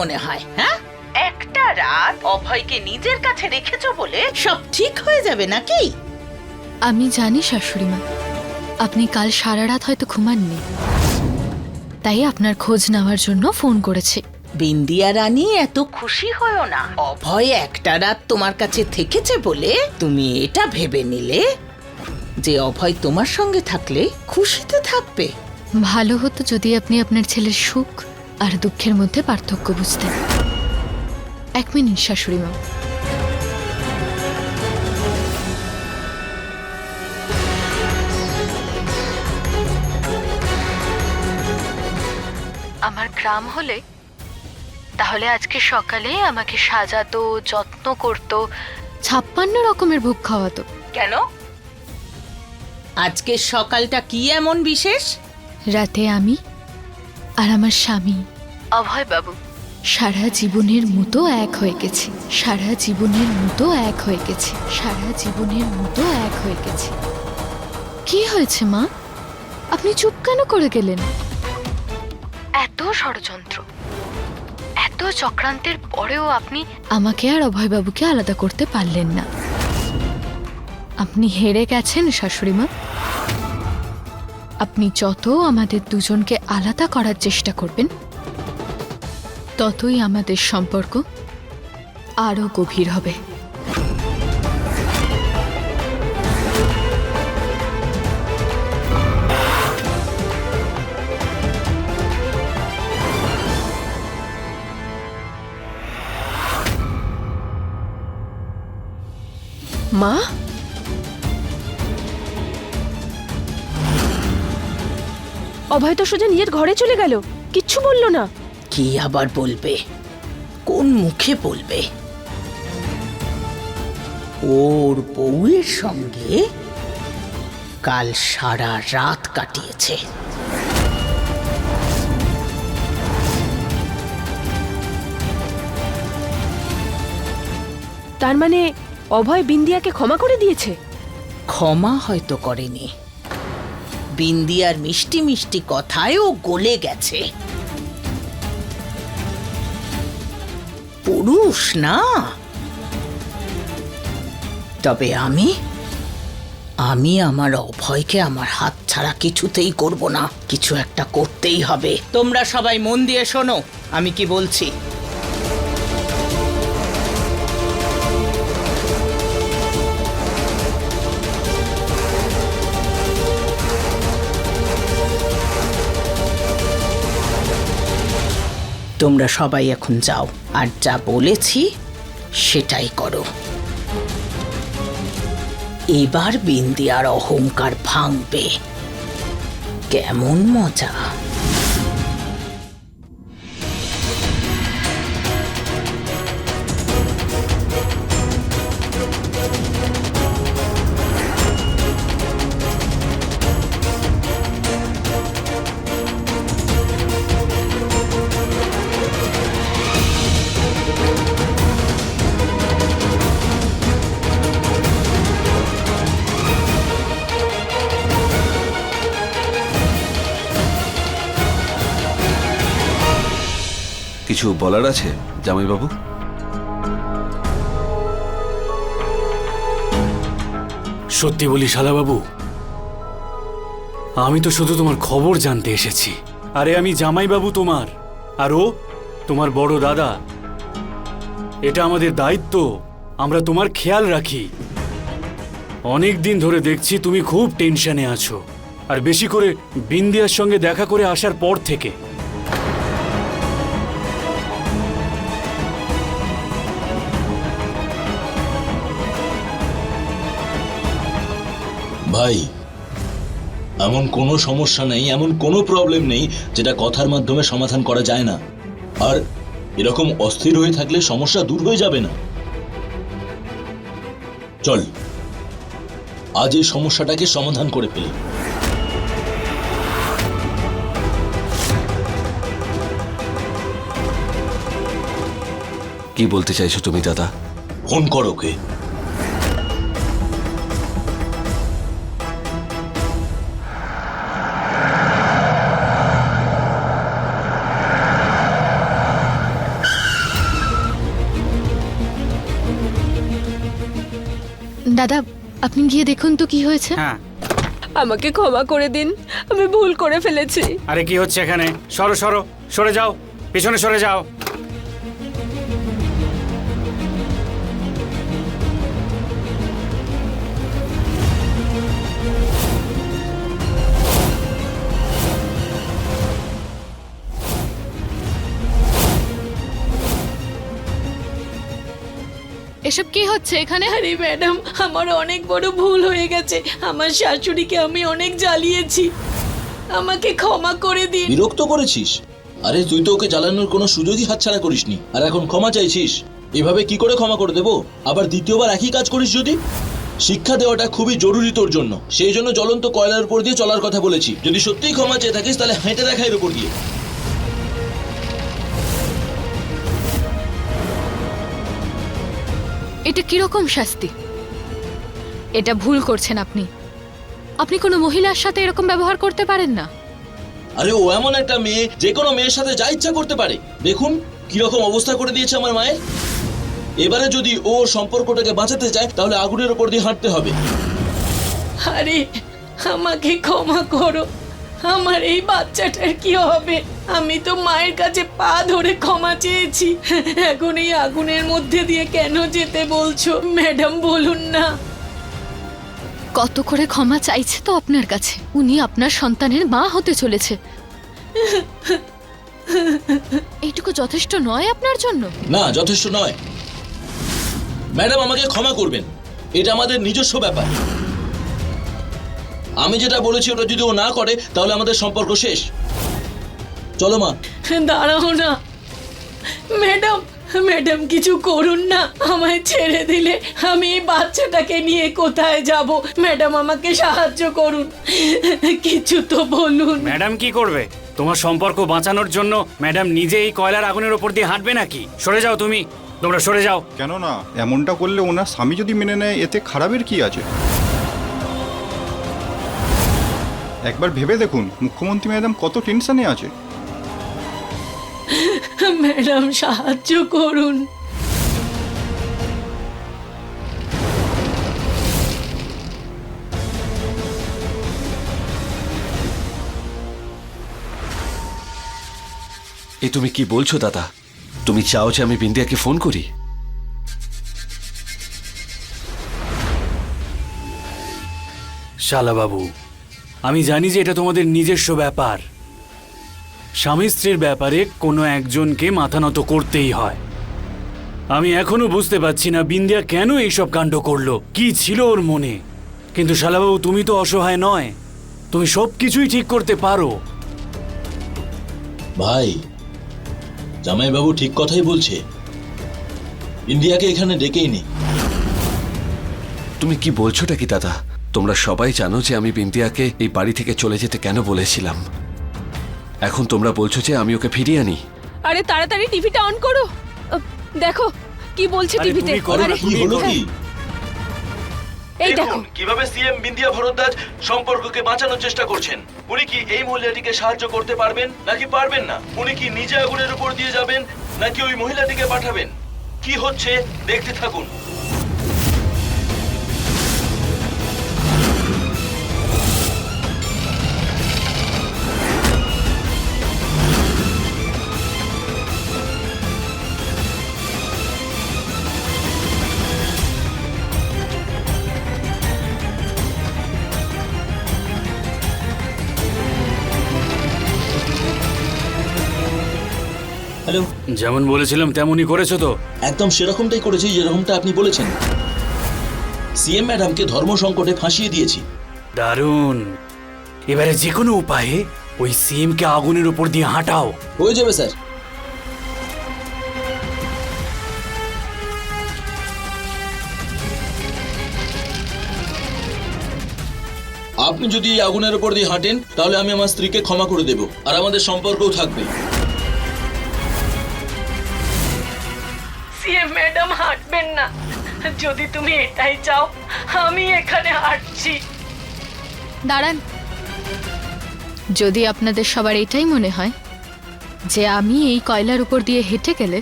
মনে হয় হ্যাঁ? একটা রাত অভয়কে নিজের কাছে রেখেছো বলে সব ঠিক হয়ে যাবে নাকি? আমি জানি শাশুড়ি মা। আপনি কাল সারা রাত হয়তো ঘুমাননি। তাই আপনার খোঁজ নেওয়ার জন্য ফোন করেছি। বিন্দিয়া রানী এত খুশি হয়েও না। অভয় একটা রাত তোমার কাছে থেকেছে বলে তুমি এটা ভেবে নিলে যে অভয় তোমার সঙ্গে থাকলে খুশিতে থাকবে। ভালো হতো যদি আপনি আপনার ছেলের সুখ আর দুঃখের মধ্যে পার্থক্য বুঝতেন এক মিনিট শাশুড়ি মা। আমার গ্রাম হলে তাহলে আজকে সকালে আমাকে সাজাতো যত্ন করতো। ছাপ্পান্ন রকমের ভোগ খাওয়াতো। কেন? আজকে সকালটা কি এমন বিশেষ? রাতে আমি আর আমার স্বামী। অভয় বাবু। সারা জীবনের মতো এক হয়ে গেছি। সারা জীবনের মতো এক হয়ে গেছি। সারা জীবনের মতো এক হয়ে গেছি। কি হয়েছে মা? আপনি চুপ কেন করে গেলেন? এত ষড়যন্ত্র এত চক্রান্তের পরেও আপনি আমাকে আর অভয়বাবুকে আলাদা করতে পারলেন না। আপনি হেরে গেছেন শাশুড়ি মা। আপনি যত আমাদের দুজনকে আলাদা করার চেষ্টা করবেন ততই আমাদের সম্পর্ক আরও গভীর হবে। মা? অভয় তো সোজা নিজের ঘরে চলে গেল। কিচ্ছু বলল না। কি আবার বলবে? কোন মুখে বলবে? ওর বউয়ের সঙ্গে কাল সারা রাত কাটিয়েছে। তার মানে অভয় বিন্দিয়াকে ক্ষমা করে দিয়েছে? ক্ষমা হয়তো করেনি। বিন্দিয়ার মিষ্টি মিষ্টি কথায় ও গলে গেছে। পুরুষ, না? তবে আমি আমি আমার অভয়কে আমার হাত ছাড়া কিছুতেই করব না। কিছু একটা করতেই হবে। তোমরা সবাই মন দিয়ে শোনো, আমি কি বলছি? তোমরা সবাই এখন যাও, আর যা বলেছি সেটাই করো। এবার বিন্দিয়ার অহংকার ভাঙবে। কেমন মজা। কিছু বলার আছে, জামাইবাবু? সত্যি বলি শালাবাবু, আমি তো শুধু তোমার খবর জানতে এসেছি। আরে আমি জামাইবাবু তোমার, আর ও তোমার বড় দাদা। এটা আমাদের দায়িত্ব, আমরা তোমার খেয়াল রাখি। অনেক দিন ধরে দেখছি তুমি খুব টেনশনে আছো, আর বেশি করে বিন্দিয়ার সঙ্গে দেখা করে আসার পর থেকে। ভাই এমন কোনো সমস্যা নেই এমন কোনো প্রবলেম নেই যেটা কথার মাধ্যমে সমাধান করা যায় না। আর এরকম অস্থির হয়ে থাকলে সমস্যা দূর হয়ে যাবে না। চল আজ এই সমস্যাটাকে সমাধান করে ফেলি। কি বলতে চাইছো তুমি দাদা? ফোন করো ওকে। দাদা আপনি গিয়ে দেখুন তো কি হয়েছে। হ্যাঁ। আমাকে ক্ষমা করে দিন আমি ভুল করে ফেলেছি। আরে কি হচ্ছে এখানে? সরো সরো সরে যাও পিছনে সরে যাও। এসব কি হচ্ছে এখানে? আরে ম্যাডাম আমার অনেক বড় ভুল হয়ে গেছে। আমার শাশুড়িকে আমি অনেক জ্বালিয়েছি। আমাকে ক্ষমা করে দিন। বিরক্ত করেছিস? আরে তুই তো ওকে জ্বালানোর কোনো সুযোগই হাতছাড়া করিসনি। আর এখন ক্ষমা চাইছিস? এভাবে কি করে ক্ষমা করে দেবো? আবার দ্বিতীয়বার একই কাজ করিস যদি? শিক্ষা দেওয়াটা খুবই জরুরি তোর জন্য। সেই জন্য জ্বলন্ত কয়লার উপর দিয়ে চলার কথা বলেছি। যদি সত্যিই ক্ষমা চেয়ে থাকিস তাহলে হেঁটে দেখা এর উপর দিয়ে। এটা কীরকম শাস্তি? এটা ভুল করছেন আপনি। আপনি কোনো মহিলার সাথে এরকম ব্যবহার করতে পারেন না। আরে ও এমন একটা মেয়ে যে কোনো মেয়ের সাথে যা ইচ্ছা করতে পারে। দেখুন কীরকম অবস্থা করে দিয়েছে আমার মায়ের। এবারে যদি ও ওর সম্পর্কটাকে বাঁচাতে চায় তাহলে আগুনের উপর দিয়ে হাঁটতে হবে। আরে আমাকে ক্ষমা করো। আমার এই বাচ্চাটার কি হবে? আমি তো মায়ের কাছে পা ধরে ক্ষমা চেয়েছি। এখন এই আগুনের মধ্যে দিয়ে কেন যেতে বলছো? ম্যাডাম বলুন না। কত করে ক্ষমা চাইছে তো আপনার কাছে? উনি আপনার সন্তানের মা হতে চলেছে। এইটুকু যথেষ্ট নয় আপনার জন্য? না যথেষ্ট নয়। ম্যাডাম আমাকে ক্ষমা করবেন। এটা আমাদের নিজস্ব ব্যাপার। আমি যেটা বলেছি ওটা যদি ও না করে তাহলে আমাদের সম্পর্ক শেষ। চলো মা। দাঁড়াও না। ম্যাডাম ম্যাডাম কিছু করুন না। আমায় ছেড়ে দিলে আমি এই বাচ্চাটাকে নিয়ে কোথায় যাব? ম্যাডাম আমাকে সাহায্য করুন। কিছু তো বলুন। ম্যাডাম কি করবে? তোমার সম্পর্ক বাঁচানোর জন্য ম্যাডাম নিজে এই কয়লার আগুনের ওপর দিয়ে হাঁটবে নাকি? সরে যাও তুমি। তোমরা সরে যাও। কেন না এমনটা করলে ওনার স্বামী যদি মেনে নেয় এতে খারাপের কি আছে? একবার ভেবে দেখুন মুখ্যমন্ত্রী ম্যাডাম কত টেনশনে আছে। ম্যাডাম সাহায্য করুন। এ তুমি কি বলছো দাদা? তুমি চাও যে আমি বিন্দিয়াকে ফোন করি? শালাবাবু আমি জানি যে এটা তোমাদের নিজস্ব ব্যাপার। স্বামী স্ত্রীর ব্যাপারে কোনো একজনকে মাথা নত করতেই হয়। আমি এখনও বুঝতে পারছি না বিন্দিয়া কেন এইসব কাণ্ড করল কি ছিল ওর মনে। কিন্তু শালাবাবু তুমি তো অসহায় নয় তুমি সব কিছুই ঠিক করতে পারো। ভাই জামাইবাবু ঠিক কথাই বলছে। ইন্ডিয়াকে এখানে ডেকেই নি। তুমি কি বলছোটা কি দাদা? তোমরা সবাই জানো যে আমি বিন্দিয়াকে এই বাড়ি থেকে চলে যেতে কেন বলেছিলাম। এখন তোমরা বলছো যে আমি ওকে ফিরিয়ে আনি। আরে তাড়াতাড়ি টিভিটা অন করো। দেখো কি বলছে টিভিতে। তুমি করো না, আরে কি হলো কি? এই দেখো। কীভাবে সিএম বিন্দিয়া ভরদ্বাজ সম্পর্ককে বাঁচানোর চেষ্টা করছেন। উনি কি এই মহিলাটিকে সাহায্য করতে পারবেন নাকি পারবেন না? উনি কি নিজে আগুনের উপর দিয়ে যাবেন নাকি ওই মহিলাটিকে পাঠাবেন? কি হচ্ছে? দেখতে থাকুন। যেমন বলেছিলাম তেমনই করেছ তো। একদম সেরকমটাই করেছি যেরকমটা আপনি বলেছেন। সিএম ম্যাডামকে ধর্ম সংকটে ফাঁসিয়ে দিয়েছি। দারুণ। এবারে যে কোনো উপায়ে ওই সিমকে আগুনের উপর দিয়ে হাঁটাও। হয়ে যাবে স্যার। আপনি যদি এই আগুনের উপর দিয়ে হাঁটেন তাহলে আমি আমার স্ত্রীকে ক্ষমা করে দেব আর আমাদের সম্পর্কও থাকবে। হাঁটবেন না। যদি তুমি এটাই চাও, আমি এখানে হাঁটছি দাঁড়ান। যদি আপনাদের সবার এটাই মনে হয়, যে আমি এই কয়লার উপর দিয়ে হেঁটে গেলে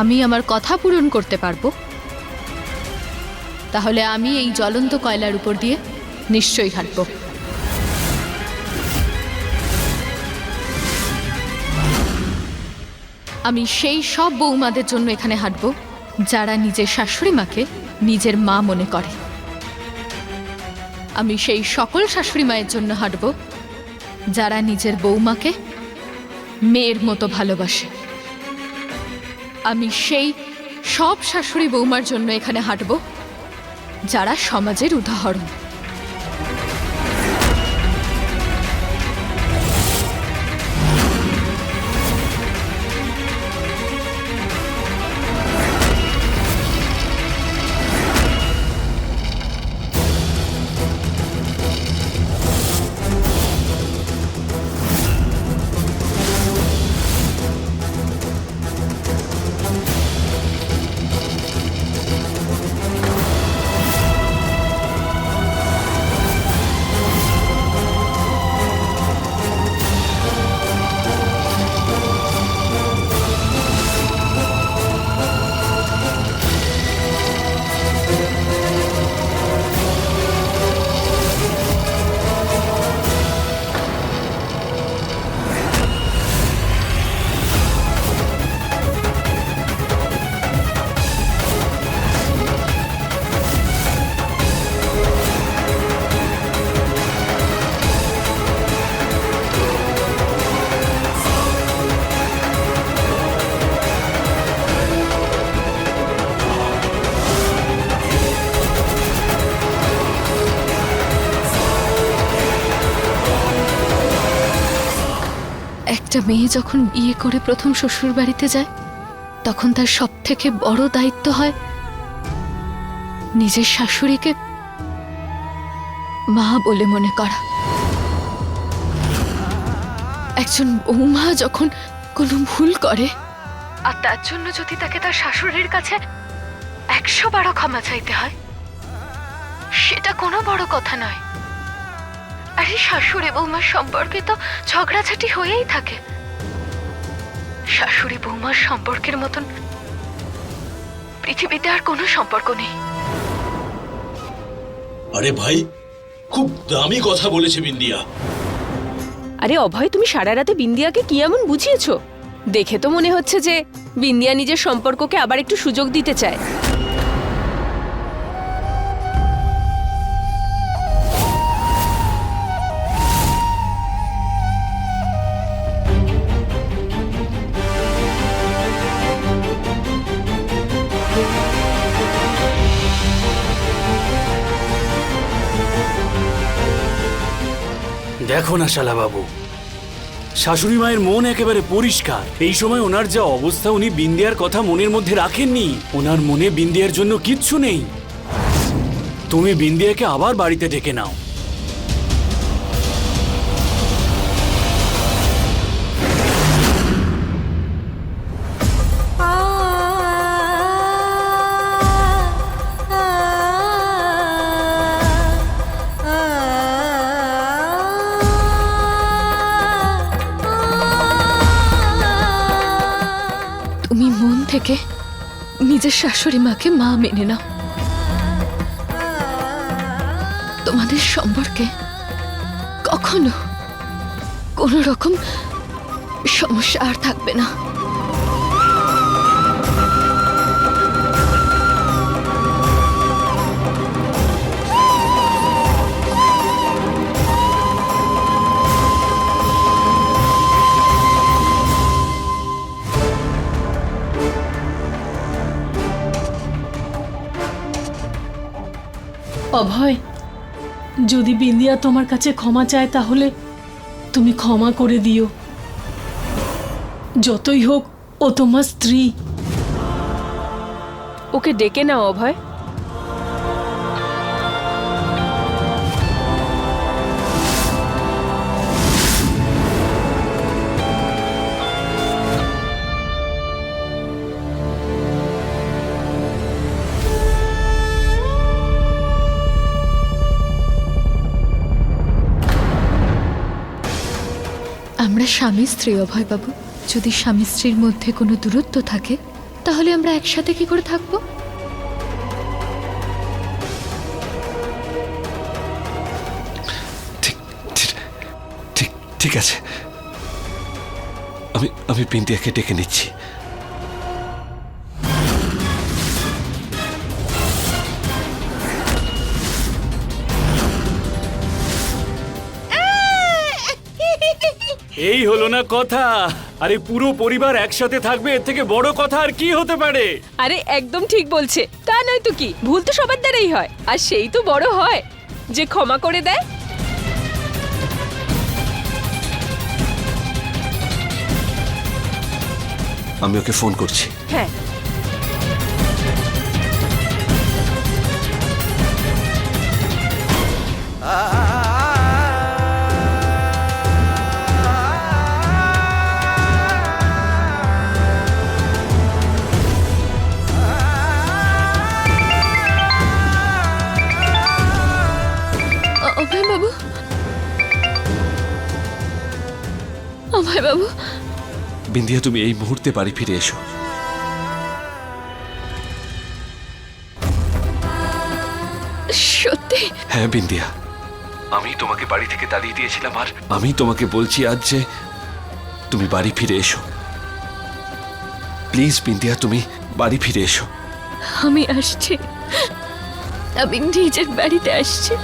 আমি আমার কথা পূরণ করতে পারব, তাহলে আমি এই জ্বলন্ত কয়লার উপর দিয়ে নিশ্চয়ই হাঁটব। আমি সেই সব বৌমাদের জন্য এখানে হাঁটব। যারা নিজের শাশুড়ি মাকে নিজের মা মনে করে। আমি সেই সকল শাশুড়ি মায়ের জন্য হাঁটব, যারা নিজের বৌমাকে মেয়ের মতো ভালোবাসে। আমি সেই সব শাশুড়ি বৌমার জন্য এখানে হাঁটব, যারা সমাজের উদাহরণ। মেয়ে যখন বিয়ে করে প্রথম শ্বশুর বাড়িতে যায়, তখন তার সব থেকে বড় দায়িত্ব হয় নিজের শাশুড়িকে মা বলে মনে করা। একজন বৌমা যখন কোনো ভুল করে, আর তার জন্য যদি তাকে তার শাশুড়ির কাছে একশো বারো ক্ষমা চাইতে হয়, সেটা কোনো বড় কথা নয়। আরে শাশুড়ি বৌমার সম্পর্কে তো ঝগড়াঝাটি হয়েই থাকে। শাশুড়ি বৌমার সম্পর্কের মতন পৃথিবীতে আর কোনো সম্পর্ক নেই। আরে ভাই খুব দামি কথা বলেছে বিন্দিয়া। আরে অভয় তুমি সারা রাতে বিন্দিয়াকে কি এমন বুঝিয়েছো? দেখে তো মনে হচ্ছে যে বিন্দিয়া নিজের সম্পর্ককে আবার একটু সুযোগ দিতে চায়। দেখো না শালাবাবু। শাশুড়ি মায়ের মন একেবারে পরিষ্কার। এই সময় ওনার যা অবস্থা উনি বিন্দিয়ার কথা মনের মধ্যে রাখেননি। ওনার মনে বিন্দিয়ার জন্য কিচ্ছু নেই। তুমি বিন্দিয়াকে আবার বাড়িতে ডেকে নাও। থেকে নিজের শাশুড়ি মাকে মা মেনে নাও। তোমাদের সম্পর্কে কখনো কোনো রকম সমস্যা আর থাকবে না। অভয়, যদি বিন্দিয়া তোমার কাছে ক্ষমা চায় তাহলে তুমি ক্ষমা করে দিও। যতই হোক, ও তোমার স্ত্রী। ওকে ডেকে নাও অভয়। আমরা স্বামী, স্ত্রী, অভয়বাবু। যদি স্বামী, স্ত্রীর মধ্যে কোনো দূরত্ব থাকে, তাহলে আমরা একসাথে কি করে থাকব? ঠিক আছে। আমি আমি পিন্তিয়াকে ডেকে নিচ্ছি। এই হলো না কথা। আরে পুরো পরিবার একসাথে থাকবে এর থেকে বড় কথা আর কি হতে পারে? আরে একদম ঠিক বলছে। তা নয় তো কি? ভুল তো সবার দ্বারাই হয়। আর সেই তো বড় হয়। যে ক্ষমা করে দেয়। আমি ওকে ফোন করছি। হ্যাঁ। বিন্দিয়া তুমি এই মুহূর্তে বাড়ি ফিরে এসো। সত্যি? হ্যাঁ বিন্দিয়া আমি তোমাকে বাড়ি থেকে তাড়িয়ে দিয়েছিলাম আর আমি তোমাকে বলছি আজ যে তুমি বাড়ি ফিরে এসো। প্লিজ বিন্দিয়া তুমি বাড়ি ফিরে এসো। আমি আসছি। আমি নিজের বাড়িতে আসছি।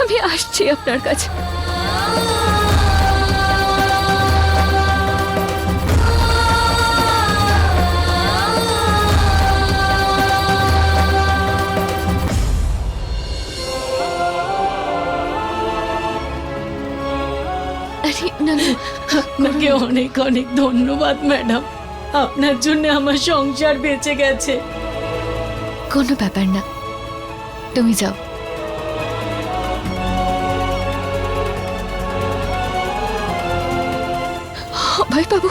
আমি আসছি আপনার কাছে। আপনাকে অনেক অনেক ধন্যবাদ, ম্যাডাম। আপনার জন্য আমার সংসার বেঁচে গেছে। কোনো ব্যাপার না। তুমি যাও। অভয় বাবু।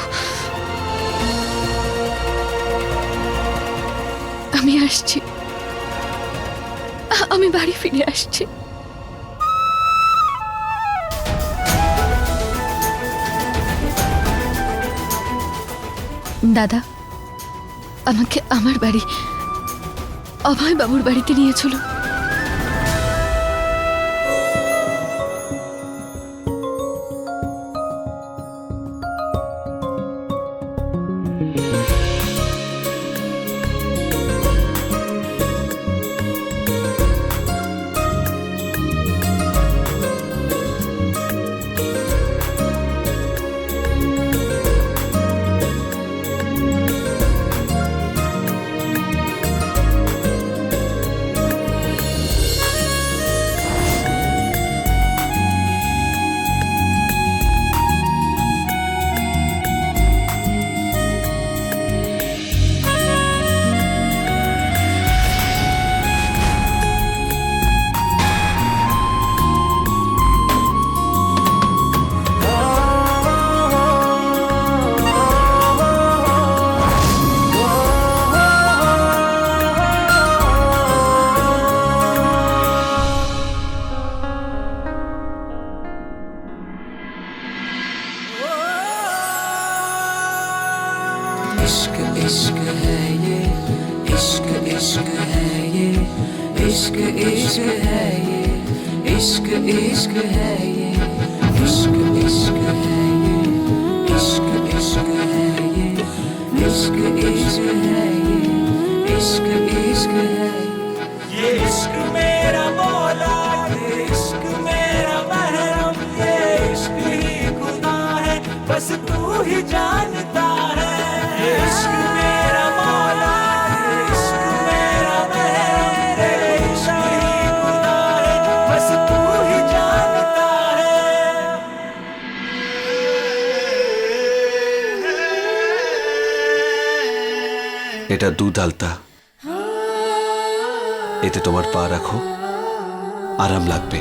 আমি আসছি। আমি বাড়ি ফিরে আসছি। দাদা আমাকে আমার বাড়ি অভয় বাবুর বাড়িতে নিয়ে इश्क इश्क है ये इश्क मेरा मौला ये इश्क मेरा महरम ये इश्क ही खुदा है बस तू ही जानता है ये इश्क मेरा मौला ये इश्क मेरा महरम ये इश्क ही खुदा है बस तू ही जानता है এটা দুধ আলতা এতে তোমার পা রাখো আরাম লাগবে।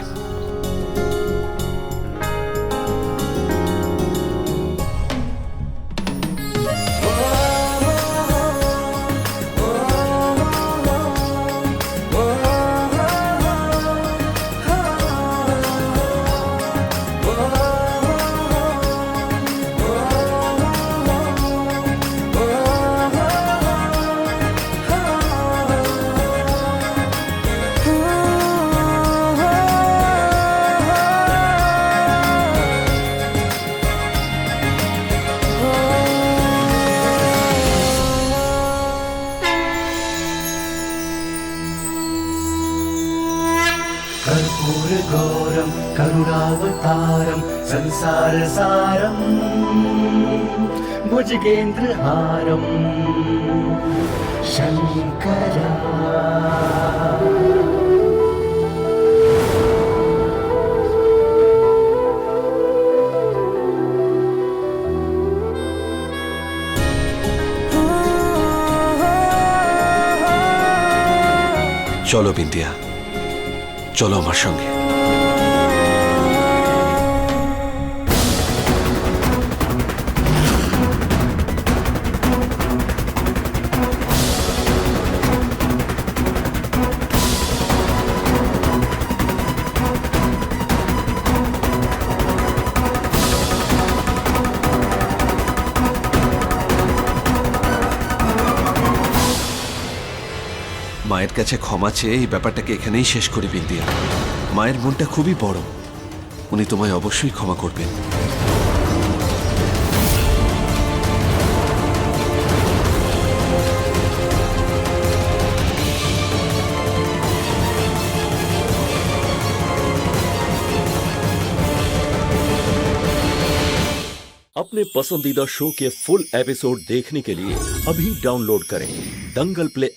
संसारसारम् भुजगेन्द्रहारम् शङ्करा চলো বিন্দিয়া চলো আমার সঙ্গে মায়ের কাছে ক্ষমা চেয়ে এই ব্যাপারটাকে এখানেই শেষ করে বিন্দিয়া মায়ের মনটা খুবই বড় উনি তোমায় অবশ্যই ক্ষমা করবেন अपने पसंदीदा शो के फुल एपिसोड देखने के लिए अभी डाउनलोड करें दंगल प्ले ऐप